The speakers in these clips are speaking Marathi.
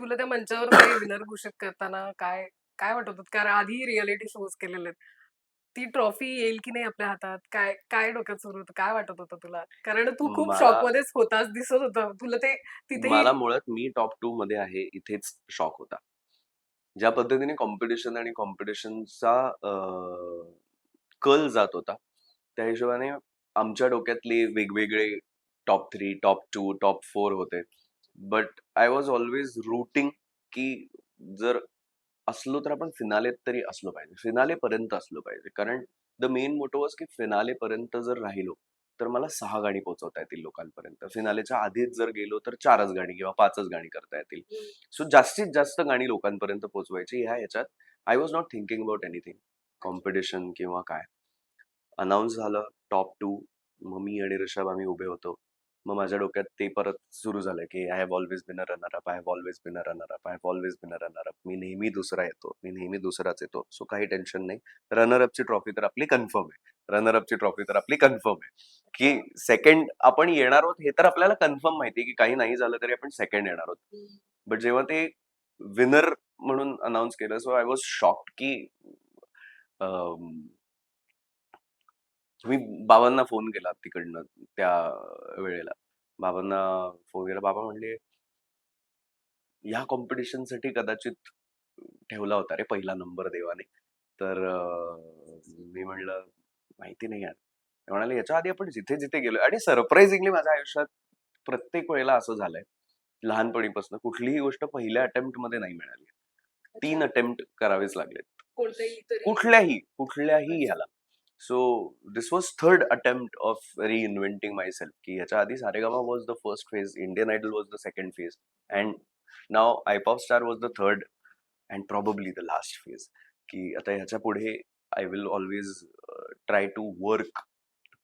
तुला त्या मंचावर विनर घोषित करताना काय काय वाटत होतं कारण आधी रिअलिटी शोज केलेले आहेत. ती ट्रॉफी येईल की नाही आपल्या हातात? काय काय डोक्यात सुरू होतं? काय वाटत होतं तुला? कारण तू खूप मला- शॉक मध्येच होतास दिसत होतं. तुला ते तिथे मला मुळात मी टॉप टू मध्ये आहे इथेच शॉक होता. ज्या पद्धतीने कॉम्पिटिशन आणि कॉम्पिटिशनचा कल जात होता त्या हिशोबाने आमच्या डोक्यातले वेगवेगळे top three top two top four होते. But I was always rooting की जर असलो तर आपण फिनालेत तरी असलो पाहिजे. फिनाले पर्यंत असलो पाहिजे. कारण द मेन मोटो वॉज की फिनाले पर्यंत जर राहिलो तर मला सहा गाणी पोहोचवता येतील लोकांपर्यंत. फिनालेच्या आधीच जर गेलो तर चारच गाणी किंवा पाचच गाणी करता येतील. सो जास्तीत जास्त गाणी लोकांपर्यंत पोहोचवायची ह्या ह्याच्यात I was not thinking about anything competition किंवा काय. अनाऊन्स झालं टॉप टू मग मी आणि ऋषभ आम्ही उभे होतो. मग माझ्या डोक्यात ते परत सुरू झालं की I have always been a runner up I have always been a runner up I have always been a runner up मी नेहमी दुसरा येतो मी नेहमी दुसराच येतो. सो काही टेन्शन नाही. रनर अपची ट्रॉफी तर आपली कन्फर्म आहे. रनर अपची ट्रॉफी तर आपली कन्फर्म आहे. की सेकंड आपण येणार आहोत हे तर आपल्याला कन्फर्म माहिती आहे की काही नाही झालं तरी आपण सेकंड येणार आहोत. बट जेव्हा ते विनर म्हणून अनाऊन्स केलं सो आय वॉज शॉक्ड की मी बाबांना फोन केला तिकडनं त्या वेळेला. बाबांना फोन केला. बाबा म्हणले ह्या कॉम्पिटिशनसाठी कदाचित ठेवला होता रे पहिला नंबर देवाने. तर मी म्हणलं माहिती नाही यार. म्हणाले याच्या आधी आपण जिथे जिथे गेलो आणि सरप्राइझिंगली माझ्या आयुष्यात प्रत्येक वेळेला असं झालंय. लहानपणीपासून कुठलीही गोष्ट पहिल्या अटेम्प्टमध्ये नाही मिळाली. तीन अटेम्प्ट करावेच लागले कोणत्याही तरी. कुठल्याही कुठल्याही ह्याला. So this was third attempt of reinventing myself की ह्याच्या आधी Saregama was the first phase Indian Idol was the second phase and now iPop star was the third and probably the last phase की आता ह्याच्या पुढे I will always try to work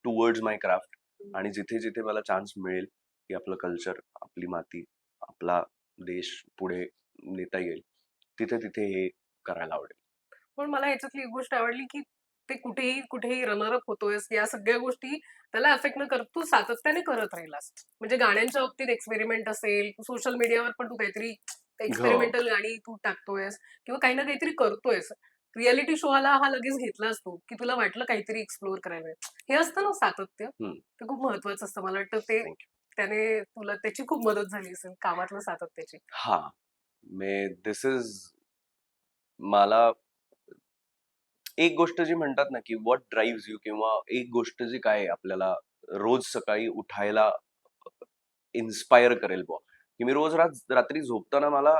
towards my craft आणि जिथे जिथे मला चान्स मिळेल की आपलं कल्चर आपली माती आपला देश पुढे नेता येईल तिथे तिथे हे करायला आवडेल. पण मला ह्याच्यातली गोष्ट आवडली की ते कुठेही कुठेही रनरअप होतोयस या सगळ्या गोष्टी त्याला अफेक्ट न करत तू सातत्याने करत राहिलास. म्हणजे गाण्यांच्या बाबतीत एक्सपेरिमेंट असेल सोशल मीडियावर पण तू काहीतरी एक्सपेरिमेंटल गाणी तू टाकतोयस किंवा काही ना काहीतरी करतोयस. रियालिटी शो आला हा लगेच घेतला असतो की तुला वाटलं काहीतरी एक्सप्लोअर करायला हे असतं ना सातत्य. ते खूप महत्वाचं असतं. मला वाटतं ते त्याने तुला त्याची खूप मदत झाली असेल कामातलं सातत्याची. हा. मे दिस इज मला एक गोष्ट जी म्हणतात ना की व्हॉट ड्राईव्ह यू किंवा एक गोष्ट जी काय आपल्याला रोज सकाळी उठायला इन्स्पायर करेल बुवा. की मी रोज रात रात्री झोपताना मला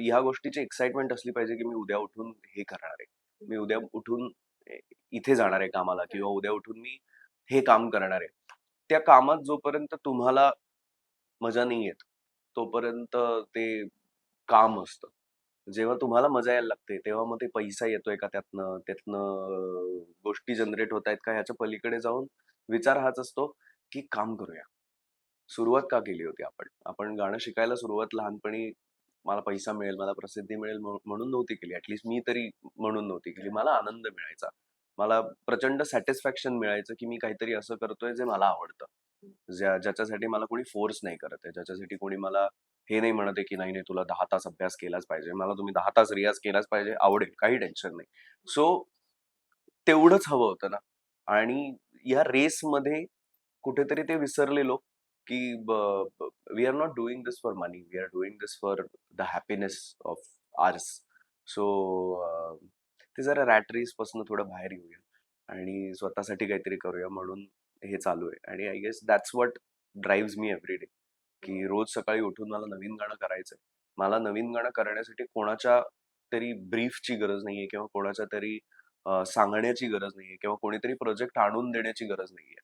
ह्या गोष्टीची एक्साइटमेंट असली पाहिजे की मी उद्या उठून हे करणार आहे. मी उद्या उठून इथे जाणार आहे कामाला किंवा उद्या उठून मी हे काम करणार आहे. त्या कामात जोपर्यंत तुम्हाला मजा नाही येत तोपर्यंत ते काम असतं. जेव्हा तुम्हाला मजा यायला लागते तेव्हा मग ते पैसा येतोय का त्यातनं त्यातनं गोष्टी जनरेट होत आहेत का ह्याच्या पलीकडे जाऊन विचार हाच असतो की काम करूया. सुरुवात का केली होती आपण? आपण गाणं शिकायला सुरुवात लहानपणी मला पैसा मिळेल मला प्रसिद्धी मिळेल म्हणून नव्हती केली. ऍटलिस्ट मी तरी म्हणून नव्हती केली. मला आनंद मिळायचा. मला प्रचंड सॅटिस्फॅक्शन मिळायचं की मी काहीतरी असं करतोय जे मला आवडतं. ज्या ज्याच्यासाठी मला कोणी फोर्स नाही करत आहे ज्याच्यासाठी कोणी मला हे नाही म्हणत आहे की नाही नाही तुला दहा तास अभ्यास केलाच पाहिजे मला तुम्ही दहा तास रियाज केलाच पाहिजे आवडेल काही टेन्शन नाही. सो तेवढंच हवं होतं ना. आणि या रेसमध्ये कुठेतरी ते विसरले लोक की we are not doing this for money we are doing this for the happiness of ours so ते जरा रॅट रेसपासून थोडं बाहेर येऊया आणि स्वतःसाठी काहीतरी करूया म्हणून हे चालू आहे. आणि I guess that's what drive me every day की रोज सकाळी उठून मला नवीन गाणं करायचंय. मला नवीन गाणं करण्यासाठी कोणाच्या तरी ब्रीफची गरज नाहीये किंवा कोणाच्या तरी सांगण्याची गरज नाहीये किंवा कोणीतरी प्रोजेक्ट आणून देण्याची गरज नाहीये.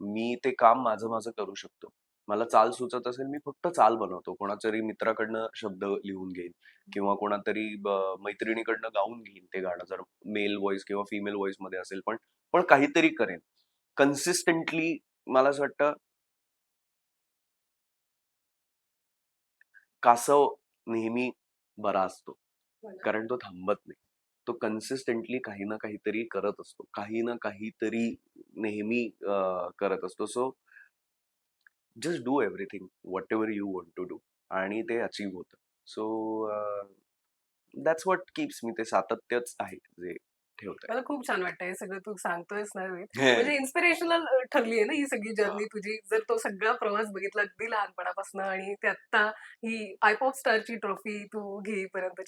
मी ते काम माझं माझं करू शकतो. मला चाल सुचत असेल मी फक्त चाल बनवतो. कोणातरी मित्राकडनं शब्द लिहून घेईन किंवा कोणातरी मैत्रिणीकडनं गाऊन घेईन ते गाणं. जर मेल व्हॉइस किंवा फिमेल व्हॉइसमध्ये असेल पण पण काहीतरी करेन. कन्सिस्टंटली मला असं वाटतं कासव नेहमी बरा असतो. कारण तो थांबत नाही. तो कन्सिस्टंटली काही ना काहीतरी करत असतो. काही ना काहीतरी नेहमी करत असतो. So just do everything whatever you want to do आणि ते अचीव्ह होतं. So that's what keeps me ते सातत्यच आहे जे ठेवतंय. मला खूप छान वाटतं हे सगळं तू सांगतोयस ना रोहित. म्हणजे इन्स्पिरेशनल ठरली आहे ना ही सगळी जर्नी तुझी. जर तो सगळा प्रवास बघितला अगदी लहानपणापासून आणि ते आत्ता ही आय पॉप स्टारची ट्रॉफी तू घेईपर्यंतची.